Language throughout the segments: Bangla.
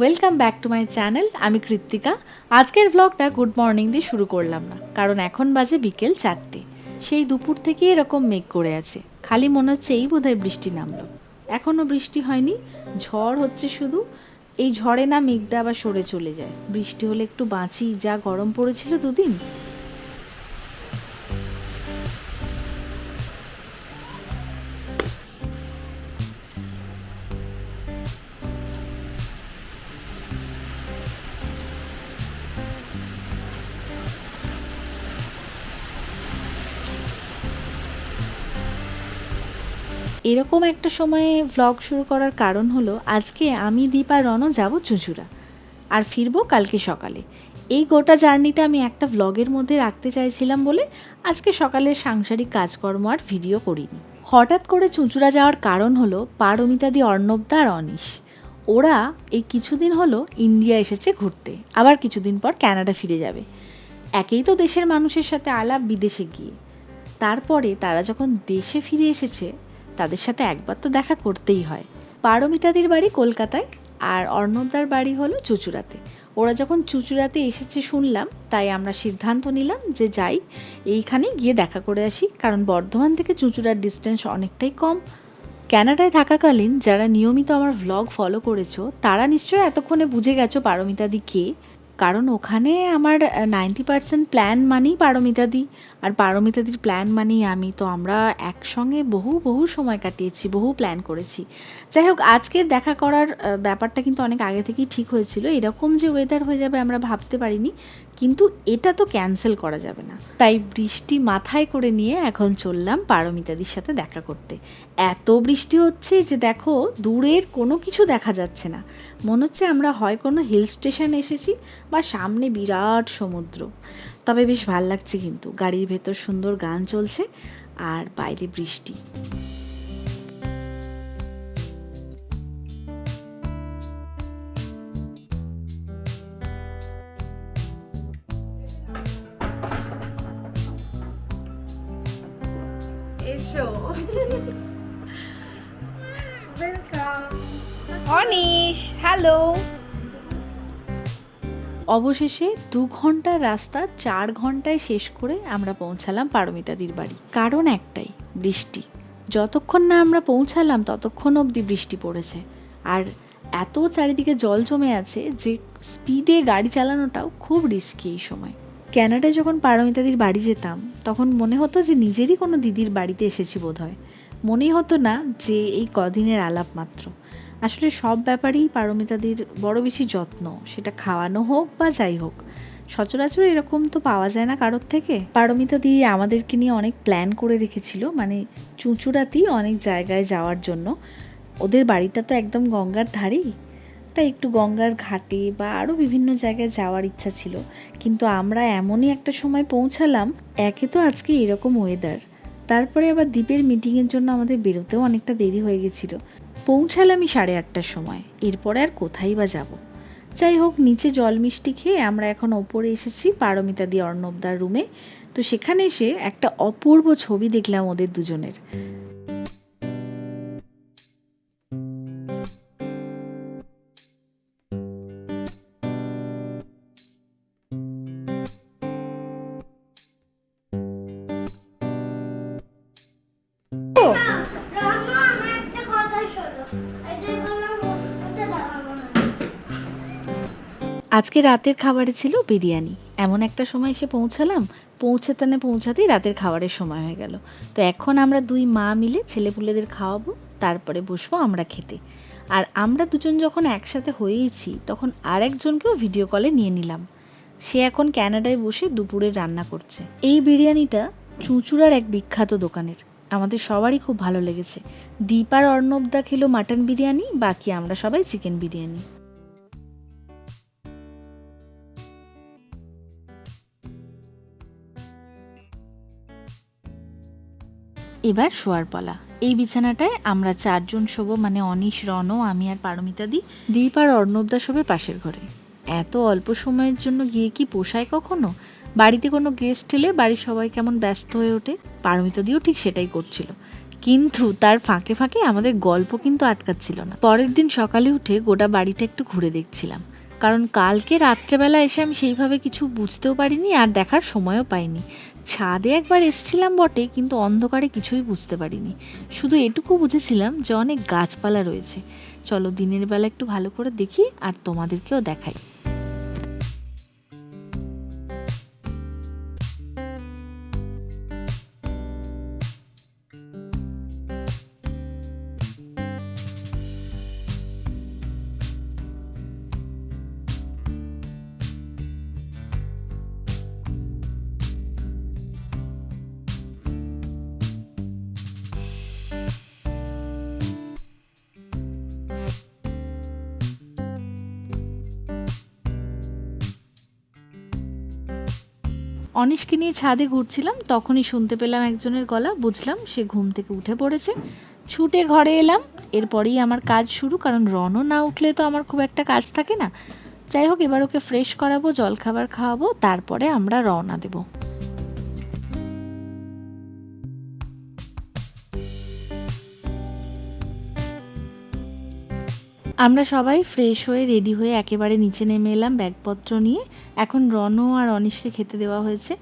Welcome back to my channel আমি কৃত্তিকা। আজকের ব্লগটা গুড মর্নিং দিয়ে শুরু করলাম না, কারণ এখন বাজে বিকেল চারটে। সেই দুপুর থেকে এরকম মেঘ করে আছে। খালি মনে হচ্ছে এই বোধহয় বৃষ্টি নামলো। এখনও বৃষ্টি হয়নি, ঝড় হচ্ছে শুধু। এই ঝড়ে না মেঘটা আবার সরে চলে যায়। বৃষ্টি হলে একটু বাঁচি, যা গরম পড়েছিল দুদিন। এরকম একটা সময়ে ভ্লগ শুরু করার কারণ হলো, আজকে আমি দীপা রণ যাব চুঁচুড়া। আর ফিরবো কালকে সকালে। এই গোটা জার্নিটা আমি একটা ভ্লগের মধ্যে রাখতে চাইছিলাম বলে আজকে সকালের সাংসারিক কাজকর্ম আর ভিডিও করিনি। হঠাৎ করে চুঁচুড়া যাওয়ার কারণ হলো পারমিতাদি অর্ণবদা আর অনিশ। ওরা এই কিছুদিন হলো ইন্ডিয়া এসেছে ঘুরতে, আবার কিছুদিন পর ক্যানাডা ফিরে যাবে। একেই তো দেশের মানুষের সাথে আলাপ বিদেশে গিয়ে। তারপরে তারা যখন দেশে ফিরে এসেছে তাদের সাথে একবার তো দেখা করতেই হয়। পারমিতাদির বাড়ি কলকাতায় আর অর্ণবদার বাড়ি হলো চুচুড়াতে। ওরা যখন চুচুড়াতে এসেছে শুনলাম, তাই আমরা সিদ্ধান্ত নিলাম যে যাই এইখানে গিয়ে দেখা করে আসি, কারণ বর্ধমান থেকে চুচুড়ার ডিস্টেন্স অনেকটাই কম। ক্যানাডায় থাকাকালীন যারা নিয়মিত আমার ভ্লগ ফলো করেছ, তারা নিশ্চয়ই এতক্ষণে বুঝে গেছো পারমিতাদি কে। কারণ ওখানে আমার নাইনটি পার্সেন্ট প্ল্যান মানেই পারমিতাদি আর পারমিতাদির প্ল্যান মানেই আমি। তো আমরা একসঙ্গে বহু বহু সময় কাটিয়েছি, বহু প্ল্যান করেছি। যাই হোক আজকের দেখা করার ব্যাপারটা কিন্তু অনেক আগে থেকেই ঠিক হয়েছিল। এরকম যে ওয়েদার হয়ে যাবে আমরা ভাবতে পারিনি। কিন্তু এটা তো ক্যান্সেল করা যাবে না। তাই বৃষ্টি মাথায় করে নিয়ে এখন চললাম পারমিতাদির সাথে দেখা করতে। এত বৃষ্টি হচ্ছে যে দেখো, দূরের কোনো কিছু দেখা যাচ্ছে না। মনে হচ্ছে আমরা হয় কোনো হিল স্টেশন এসেছি বা সামনে বিরাট সমুদ্র। তবে বেশ ভালো লাগছে কিন্তু, গাড়ির ভেতর সুন্দর গান চলছে আর বাইরে বৃষ্টি। এসো অনিশ হ্যালো অবশেষে দু ঘণ্টার রাস্তা চার ঘন্টায় শেষ করে আমরা পৌঁছালাম পারমিতাদির বাড়ি। কারণ একটাই বৃষ্টি। যতক্ষণ না আমরা পৌঁছালাম ততক্ষণ অবধি বৃষ্টি পড়েছে। আর এত চারিদিকে জল জমে আছে যে স্পিডে গাড়ি চালানোটাও খুব রিস্কি এই সময়। ক্যানাডায় যখন পারমিতাদির বাড়ি যেতাম, তখন মনে হতো যে নিজেরই কোনো দিদির বাড়িতে এসেছি বোধহয়। মনেই হতো না যে এই কদিনের আলাপ মাত্র। আসলে সব ব্যাপারেই পারমিতাদির বড় বেশি যত্ন। সেটা খাওয়ানো হোক বা যাই হোক, সচরাচর এরকম তো পাওয়া যায় না কারোর থেকে। পারমিতা দি আমাদেরকে নিয়ে অনেক প্ল্যান করে রেখেছিল মানে চুঁচুড়াতেই অনেক জায়গায় যাওয়ার জন্য। ওদের বাড়িটা তো একদম গঙ্গার ধারেই। তাই একটু গঙ্গার ঘাটে বা আরও বিভিন্ন জায়গায় যাওয়ার ইচ্ছা ছিল। কিন্তু আমরা এমনই একটা সময় পৌঁছালাম, একে তো আজকে এরকম ওয়েদার তারপরে আবার দ্বীপের মিটিংয়ের জন্য আমাদের বেরোতেও অনেকটা দেরি হয়ে গেছিল। পৌঁছালামই সাড়ে আটটার সময়, এরপরে আর কোথায় বা যাব? যাই হোক, নিচে জল মিষ্টি খেয়ে আমরা এখন ওপরে এসেছি পারমিতা দি অর্ণবদার রুমে তো সেখানে এসে একটা অপূর্ব ছবি দেখলাম ওদের দুজনের। আজকে রাতের খাবারে ছিল বিরিয়ানি। এমন একটা সময় এসে পৌঁছালাম, পৌঁছাতে না পৌঁছাতেই রাতের খাবারের সময় হয়ে গেল। তো এখন আমরা দুই মা মিলে ছেলেপুলেদের খাওয়াবো, তারপরে বসবো আমরা খেতে। আর আমরা দুজন যখন একসাথে হয়েইছি, তখন আরেকজনকেও ভিডিও কলে নিয়ে নিলাম। সে এখন ক্যানাডায় বসে দুপুরে রান্না করছে। এই বিরিয়ানিটা চুঁচুড়ার এক বিখ্যাত দোকানের। আমাদের সবারই খুব ভালো লেগেছে। দীপার অর্ণবদা খেলো মাটন বিরিয়ানি, বাকি আমরা সবাই চিকেন বিরিয়ানি। এবার শোয়ার পালা। এই বিছানাটায় আমরা চারজন শোবো মানে অনিশ রণ আমি আর পারমিতা দি। দীপ আর অর্ণবদা শোবে পাশের ঘরে। এত অল্প সময়ের জন্য গিয়ে কি পোষায় কখনো? বাড়িতে কোনো গেস্ট এলে বাড়ির সবাই কেমন ব্যস্ত হয়ে ওঠে? পারমিতা দিও ঠিক সেটাই করছিল। কিন্তু তার ফাঁকে ফাঁকে আমাদের গল্প কিন্তু আটকাচ্ছিল না। পরের দিন সকালে উঠে গোটা বাড়িটা একটু ঘুরে দেখছিলাম। কারণ কালকে রাত্রেবেলা এসে আমি সেইভাবে কিছু বুঝতেও পারিনি আর দেখার সময়ও পাইনি। ছাদে একবার এসছিলাম বটে, কিন্তু অন্ধকারে কিছুই বুঝতে পারিনি। শুধু এটুকু বুঝেছিলাম যে অনেক গাছপালা রয়েছে। চলো দিনের বেলা একটু ভালো করে দেখি আর তোমাদেরকেও দেখাই। অনিশকে নিয়ে ছাদে ঘুরছিলাম, তখনই শুনতে পেলাম একজনের গলা, বুঝলাম সে ঘুম থেকে উঠে পড়েছে। ছুটে ঘরে এলাম, এরপরেই আমার কাজ শুরু, কারণ রনও না উঠলে তো আমার খুব একটা কাজ থাকে না। যাই হোক, এবার ওকে ফ্রেশ করাবো, জলখাবার খাওয়াবো, তারপরে আমরা রওনা দেবো। আমরা সবাই ফ্রেশ হয়ে রেডি হয়ে একেবারে নিচে নেমে এলাম ব্যাগপত্র নিয়ে। এখন রনও আর অনিশকে খেতে দেওয়া হয়েছে।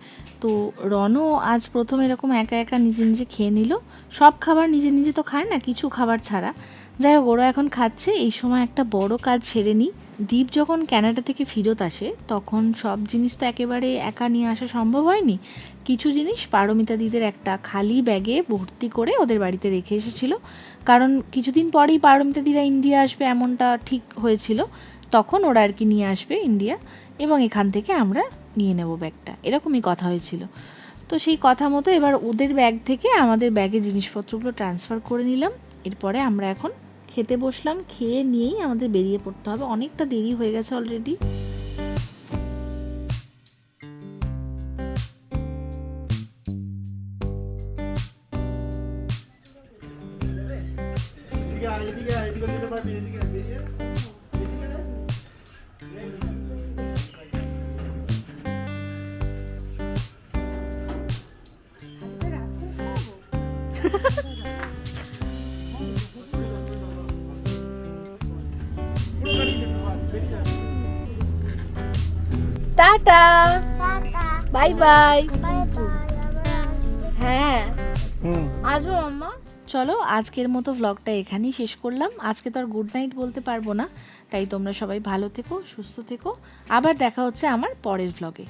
তো রনও আজ প্রথম এরকম একা একা নিজে নিজে খেয়ে নিল। সব খাবার নিজে নিজে তো খায় না, কিছু খাবার ছাড়া। যাই হোক, ওরা এখন খাচ্ছে। এই সময় একটা বড় কাজ ছেড়ে নিই। দ্বীপ যখন ক্যানাডা থেকে ফেরত আসে, তখন সব জিনিস তো একেবারে একা নিয়ে আসা সম্ভব হয়নি। কিছু জিনিস পারমিতা দিদের একটা খালি ব্যাগে ভর্তি করে ওদের বাড়িতে রেখে এসেছিল। কারণ কিছুদিন পরেই পারমিতা দিরা ইন্ডিয়া আসবে এমনটা ঠিক হয়েছিল। তখন ওরা আর কি নিয়ে আসবে ইন্ডিয়া এবং এখান থেকে আমরা নিয়ে নেব ব্যাগটা। এরকমই কথা হয়েছিল। তো সেই কথা মতো এবার ওদের ব্যাগ থেকে আমাদের ব্যাগে জিনিসপত্রগুলো ট্রান্সফার করে নিলাম। এরপরে আমরা এখন খেতে বসলাম, খেয়ে নিয়েই আমাদের বেরিয়ে পড়তে হবে। অনেকটা দেরি হয়ে গেছে already tata tata bye bye bye bye. হ্যাঁ। আসব মাম্মা চলো আজকের মতো ভ্লগটা এখানেই শেষ করলাম। আজকে তো আর গুড নাইট বলতে পারব না। তাই তোমরা সবাই ভালো থেকো সুস্থ থেকো। আবার দেখা হচ্ছে আমার পরের ভ্লগে